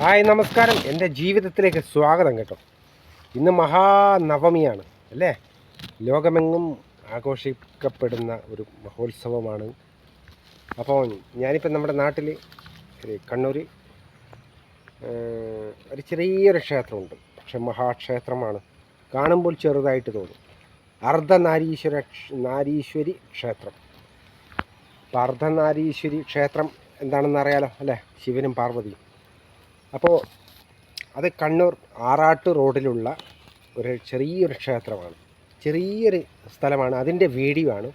Hi നമസ്കാരം. എന്റെ ജീവിതത്തിലേക്ക് സ്വാഗതം കേട്ടോ. ഇന്ന് മഹാനവമിയാണ് അല്ലേ? ലോകമെങ്ങും ആഘോഷിക്കപ്പെടുന്ന ഒരു മഹോത്സവമാണ്. അപ്പോൾ ഞാനിപ്പോൾ നമ്മുടെ നാട്ടിൽ കണ്ണൂർ ഒരു ചെറിയൊരു ക്ഷേത്രമുണ്ട്. പക്ഷെ മഹാക്ഷേത്രമാണ്. കാണുമ്പോൾ ചെറുതായിട്ട് തോന്നും. അർദ്ധനാരീശ്വര നാരീശ്വരി ക്ഷേത്രം. അപ്പോൾ അർദ്ധനാരീശ്വരി ക്ഷേത്രം എന്താണെന്ന് അറിയാലോ അല്ലേ? ശിവനും പാർവതിയും. അപ്പോൾ അത് കണ്ണൂർ ആറാട്ട് റോഡിലുള്ള ഒരു ചെറിയൊരു ക്ഷേത്രമാണ്. ചെറിയൊരു സ്ഥലമാണ്. അതിന്റെ വീഡിയോ ആണ്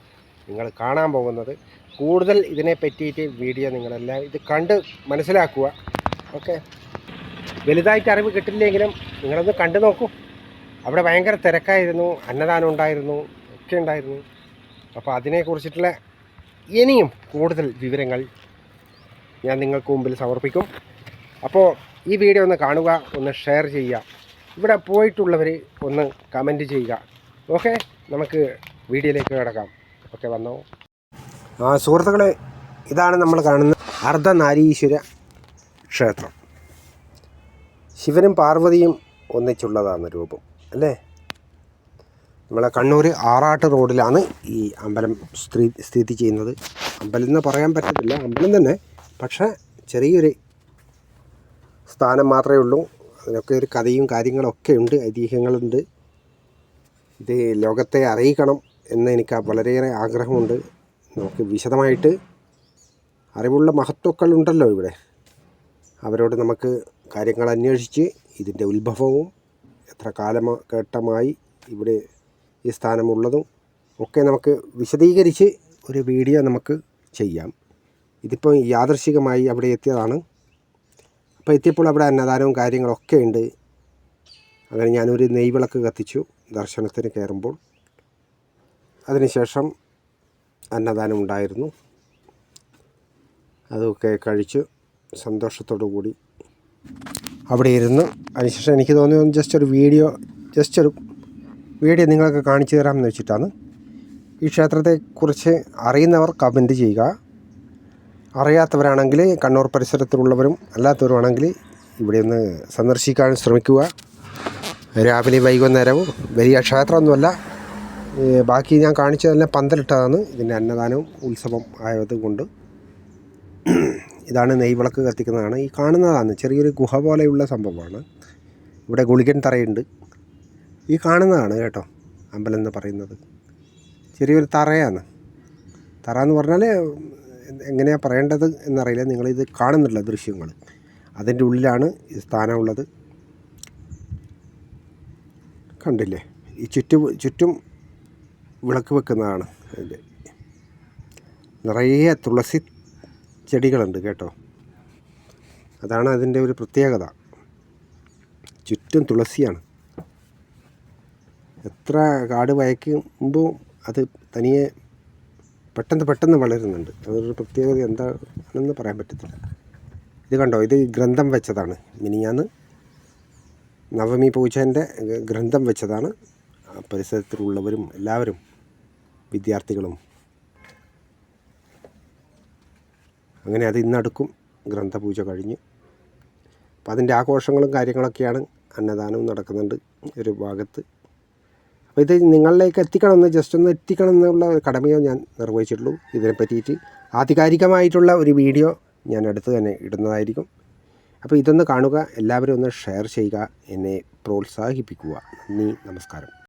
നിങ്ങൾ കാണാൻ പോകുന്നത്. കൂടുതൽ ഇതിനെ പറ്റിയിട്ട് വീഡിയോ നിങ്ങളെല്ലാം ഇത് കണ്ട് മനസ്സിലാക്കുക. ഓക്കെ? വലുതായിട്ട് അറിവ് കിട്ടില്ലെങ്കിലും നിങ്ങളൊന്ന് കണ്ടു നോക്കൂ. അവിടെ ഭയങ്കര തിരക്കായിരുന്നു. അന്നദാനം ഉണ്ടായിരുന്നു. ഒക്കെ ഉണ്ടായിരുന്നു. അപ്പോൾ അതിനെക്കുറിച്ചിട്ടുള്ള ഇനിയും കൂടുതൽ വിവരങ്ങൾ ഞാൻ നിങ്ങൾക്ക് മുമ്പിൽ സമർപ്പിക്കും. അപ്പോൾ ഈ വീഡിയോ ഒന്ന് കാണുക ഒന്ന് ഷെയർ ചെയ്യുക. ഇവിടെ പോയിട്ടുള്ളവർ ഒന്ന് കമന്റ് ചെയ്യുക. ഓക്കെ നമുക്ക് വീഡിയോയിലേക്ക് കിടക്കാം. ഓക്കെ വന്നോ. ആ സുഹൃത്തുക്കളെ ഇതാണ് നമ്മൾ കാണുന്ന അർദ്ധനാരീശ്വര ക്ഷേത്രം. ശിവനും പാർവതിയും ഒന്നിച്ചുള്ളതാണ് രൂപം അല്ലേ? നമ്മളെ കണ്ണൂർ ആറാട്ട് റോഡിലാണ് ഈ അമ്പലം സ്ഥിതി ചെയ്യുന്നത്. അമ്പലം എന്ന് പറയാൻ പറ്റത്തില്ല അമ്പലം തന്നെ. പക്ഷേ ചെറിയൊരു സ്ഥാനം മാത്രമേ ഉള്ളൂ. അതിനൊക്കെ ഒരു കഥയും കാര്യങ്ങളൊക്കെ ഉണ്ട് ഐതിഹ്യങ്ങളുണ്ട്. ഇത് ലോകത്തെ അറിയിക്കണം എന്ന് എനിക്ക് വളരെയേറെ ആഗ്രഹമുണ്ട്. നമുക്ക് വിശദമായിട്ട് അറിവുള്ള മഹത്വക്കൾ ഉണ്ടല്ലോ ഇവിടെ. അവരോട് നമുക്ക് കാര്യങ്ങൾ അന്വേഷിച്ച് ഇതിന്റെ ഉത്ഭവവും എത്ര കാലമ ഘട്ടമായി ഇവിടെ ഈ സ്ഥാനമുള്ളതും ഒക്കെ നമുക്ക് വിശദീകരിച്ച് ഒരു വീഡിയോ നമുക്ക് ചെയ്യാം. ഇതിപ്പോൾ യാദർശികമായി അവിടെ എത്തിയതാണ് അപ്പോൾ എത്തിയപ്പോൾ അവിടെ അന്നദാനവും കാര്യങ്ങളൊക്കെ ഉണ്ട്. അങ്ങനെ ഞാനൊരു നെയ്വിളക്ക് കത്തിച്ചു ദർശനത്തിന് കയറുമ്പോൾ. അതിനുശേഷം അന്നദാനം ഉണ്ടായിരുന്നു. അതൊക്കെ കഴിച്ചു സന്തോഷത്തോടു കൂടി അവിടെ ഇരുന്ന് അതിനുശേഷം എനിക്ക് തോന്നിയത് ജസ്റ്റ് ഒരു വീഡിയോ ജസ്റ്റ് ഒരു വീഡിയോ നിങ്ങൾക്ക് കാണിച്ചു തരാമെന്ന് വെച്ചിട്ടാണ്. ഈ ക്ഷേത്രത്തെക്കുറിച്ച് അറിയുന്നവർ കമന്റ് ചെയ്യുക. അറിയാത്തവരാണെങ്കിൽ കണ്ണൂർ പരിസരത്തുള്ളവരും അല്ലാത്തവരുമാണെങ്കിൽ ഇവിടെ ഒന്ന് സന്ദർശിക്കാൻ ശ്രമിക്കുക. രാവിലെ വൈകുന്നേരവും വലിയ ക്ഷേത്രമൊന്നുമല്ല. ബാക്കി ഞാൻ കാണിച്ചതെല്ലാം പന്തലിട്ടതാണ്. ഇതിന്റെ അന്നദാനവും ഉത്സവം ആയതുകൊണ്ട് ഇതാണ് നെയ്വിളക്ക് കത്തിക്കുന്നതാണ്. ഈ കാണുന്നതാണ് ചെറിയൊരു ഗുഹ പോലെയുള്ള സംഭവമാണ്. ഇവിടെ ഗുളികൻ തറയുണ്ട്. ഈ കാണുന്നതാണ് കേട്ടോ അമ്പലം എന്ന് പറയുന്നത്. ചെറിയൊരു തറയാണ്. തറ എന്ന് പറഞ്ഞാൽ എങ്ങനെയാണ് പറയേണ്ടത് എന്നറിയില്ല. നിങ്ങളിത് കാണുന്നില്ല ദൃശ്യങ്ങൾ. അതിന്റെ ഉള്ളിലാണ് ഈ സ്ഥാനമുള്ളത് കണ്ടില്ലേ? ഈ ചുറ്റും ചുറ്റും വിളക്ക് വെക്കുന്നതാണ് അതിന്റെ. നിറയെ തുളസി ചെടികളുണ്ട് കേട്ടോ. അതാണ് അതിന്റെ ഒരു പ്രത്യേകത. ചുറ്റും തുളസിയാണ്. എത്ര കാട് വയക്കുമ്പോൾ അത് തനിയെ പെട്ടെന്ന് പെട്ടെന്ന് വളരുന്നുണ്ട്. അതൊരു പ്രത്യേകത എന്താണെന്ന് പറയാൻ പറ്റത്തില്ല. ഇത് കണ്ടോ? ഇത് ഗ്രന്ഥം വെച്ചതാണ്. മിനിയാന്ന് നവമി പൂജന്റെ ഗ്രന്ഥം വെച്ചതാണ്. പരിസരത്തിലുള്ളവരും എല്ലാവരും വിദ്യാർത്ഥികളും. അങ്ങനെ അത് ഇന്നടുക്കും ഗ്രന്ഥപൂജ കഴിഞ്ഞ്. അപ്പം അതിന്റെ ആഘോഷങ്ങളും കാര്യങ്ങളൊക്കെയാണ് അന്നദാനവും നടക്കുന്നുണ്ട് ഒരു ഭാഗത്ത്. അപ്പോൾ ഇത് നിങ്ങളിലേക്ക് എത്തിക്കണമെന്ന് ജസ്റ്റ് ഒന്ന് എത്തിക്കണം എന്നുള്ള ഒരു കടമയോ ഞാൻ നിർവഹിച്ചിട്ടുള്ളൂ. ഇതിനെ പറ്റിയിട്ട് ആധികാരികമായിട്ടുള്ള ഒരു വീഡിയോ ഞാൻ അടുത്ത് തന്നെ ഇടുന്നതായിരിക്കും. അപ്പോൾ ഇതൊന്ന് കാണുക എല്ലാവരും ഒന്ന് ഷെയർ ചെയ്യുക എന്നെ പ്രോത്സാഹിപ്പിക്കുക. നന്ദി നമസ്കാരം.